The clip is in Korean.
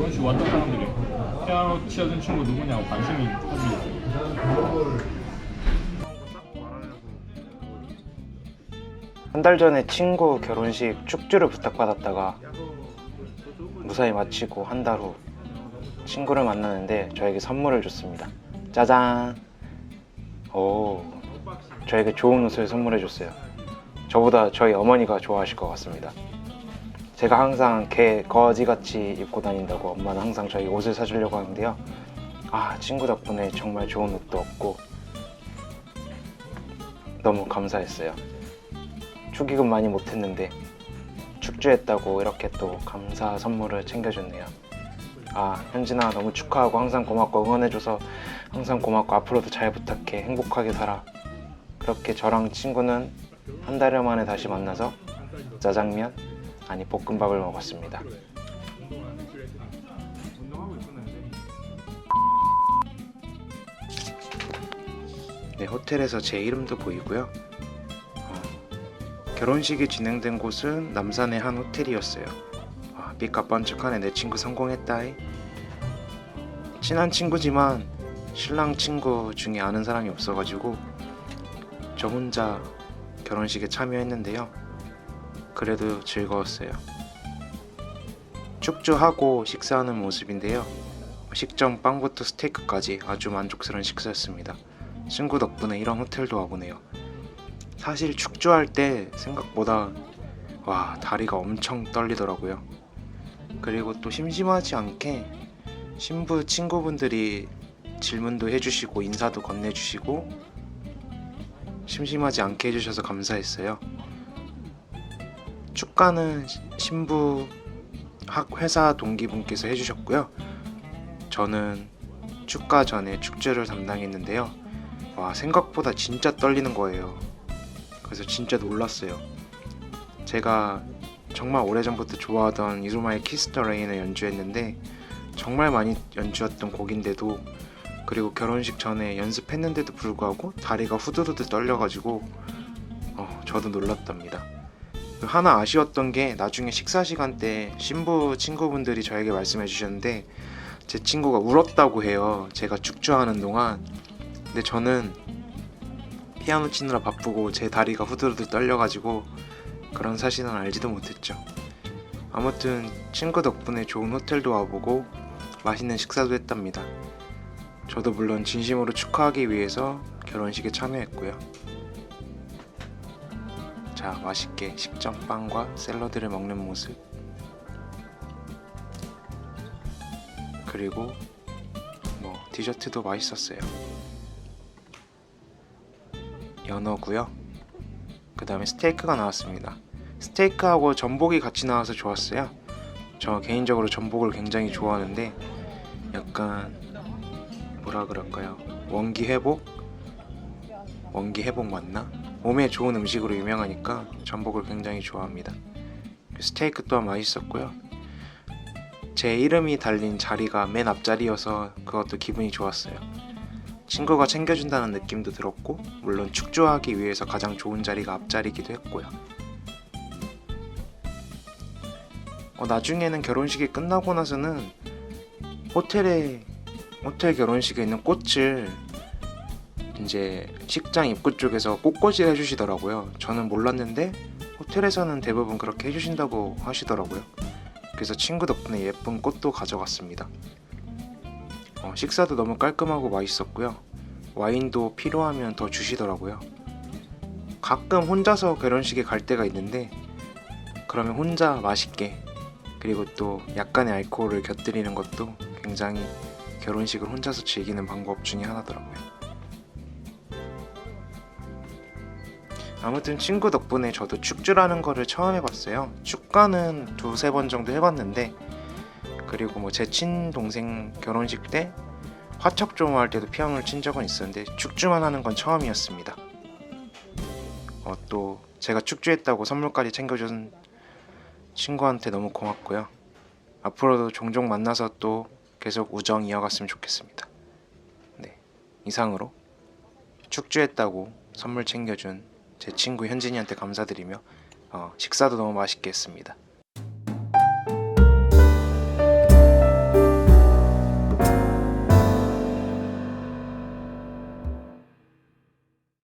결혼식 왔던 사람들이 피아노 치어준 친구 누구냐고 관심이 사실 한달 전에 친구 결혼식 축주를 부탁받았다가 무사히 마치고 한 달 후 친구를 만나는데 저에게 선물을 줬습니다. 짜잔! 오, 저에게 좋은 옷을 선물해 줬어요. 저보다 저희 어머니가 좋아하실 것 같습니다. 제가 항상 개 거지같이 입고 다닌다고 엄마는 항상 저희 옷을 사주려고 하는데요. 아, 친구 덕분에 정말 좋은 옷도 얻고 너무 감사했어요. 축의금 많이 못했는데 축주했다고 이렇게 또 감사 선물을 챙겨줬네요. 아 현진아 너무 축하하고 항상 고맙고 응원해줘서 항상 고맙고 앞으로도 잘 부탁해 행복하게 살아. 그렇게 저랑 친구는 한 달여 만에 다시 만나서 짜장면 아니 볶음밥을 먹었습니다. 네 호텔에서 제 이름도 보이고요. 결혼식이 진행된 곳은 남산의 한 호텔이었어요. 아, 삐까 번쩍하네 내 친구 성공했다이. 친한 친구지만 신랑 친구 중에 아는 사람이 없어가지고 저 혼자 결혼식에 참여했는데요. 그래도 즐거웠어요. 축주하고 식사하는 모습인데요. 식전 빵부터 스테이크까지 아주 만족스러운 식사였습니다. 친구 덕분에 이런 호텔도 와보네요. 사실 축주할 때 생각보다 와 다리가 엄청 떨리더라고요. 그리고 또 심심하지 않게 신부 친구분들이 질문도 해주시고 인사도 건네주시고 심심하지 않게 해주셔서 감사했어요. 축가는 신부 학 회사 동기분께서 해주셨고요. 저는 축가 전에 축제를 담당했는데요. 와 생각보다 진짜 떨리는 거예요. 그래서 진짜 놀랐어요. 제가 정말 오래전부터 좋아하던 이소마의 키스터 레인을 연주했는데 정말 많이 연주했던 곡인데도 그리고 결혼식 전에 연습했는데도 불구하고 다리가 후두두두 떨려가지고 어, 저도 놀랐답니다. 하나 아쉬웠던 게 나중에 식사 시간 때 신부 친구분들이 저에게 말씀해 주셨는데 제 친구가 울었다고 해요. 제가 축주하는 동안. 근데 저는 피아노 치느라 바쁘고 제 다리가 후들후들 떨려가지고 그런 사실은 알지도 못했죠. 아무튼 친구 덕분에 좋은 호텔도 와보고 맛있는 식사도 했답니다. 저도 물론 진심으로 축하하기 위해서 결혼식에 참여했고요. 자, 맛있게 식전 빵과 샐러드를 먹는 모습. 그리고 뭐 디저트도 맛있었어요. 연어고요. 그 다음에 스테이크가 나왔습니다. 스테이크하고 전복이 같이 나와서 좋았어요. 저 개인적으로 전복을 굉장히 좋아하는데 약간 뭐라 그럴까요? 원기 회복? 원기 회복 맞나? 몸에 좋은 음식으로 유명하니까 전복을 굉장히 좋아합니다. 스테이크 또한 맛있었고요. 제 이름이 달린 자리가 맨 앞자리여서 그것도 기분이 좋았어요. 친구가 챙겨준다는 느낌도 들었고 물론 축조하기 위해서 가장 좋은 자리가 앞자리기도 했고요. 어, 나중에는 결혼식이 끝나고 나서는 호텔에 호텔 결혼식에 있는 꽃을 이제 식장 입구 쪽에서 꽃꽂이 해주시더라고요. 저는 몰랐는데 호텔에서는 대부분 그렇게 해주신다고 하시더라고요. 그래서 친구 덕분에 예쁜 꽃도 가져갔습니다. 어, 식사도 너무 깔끔하고 맛있었고요. 와인도 필요하면 더 주시더라고요. 가끔 혼자서 결혼식에 갈 때가 있는데 그러면 혼자 맛있게 그리고 또 약간의 알코올을 곁들이는 것도 굉장히 결혼식을 혼자서 즐기는 방법 중에 하나더라고요. 아무튼 친구 덕분에 저도 축주라는 거를 처음 해봤어요. 축가는 두세 번 정도 해봤는데 그리고 뭐 제 친동생 결혼식 때 화척 조모 할 때도 피아노를 친 적은 있었는데 축주만 하는 건 처음이었습니다. 어, 또 제가 축주했다고 선물까지 챙겨준 친구한테 너무 고맙고요. 앞으로도 종종 만나서 또 계속 우정 이어갔으면 좋겠습니다. 네, 이상으로 축주했다고 선물 챙겨준 제 친구 현진이한테 감사드리며 어, 식사도 너무 맛있게 했습니다.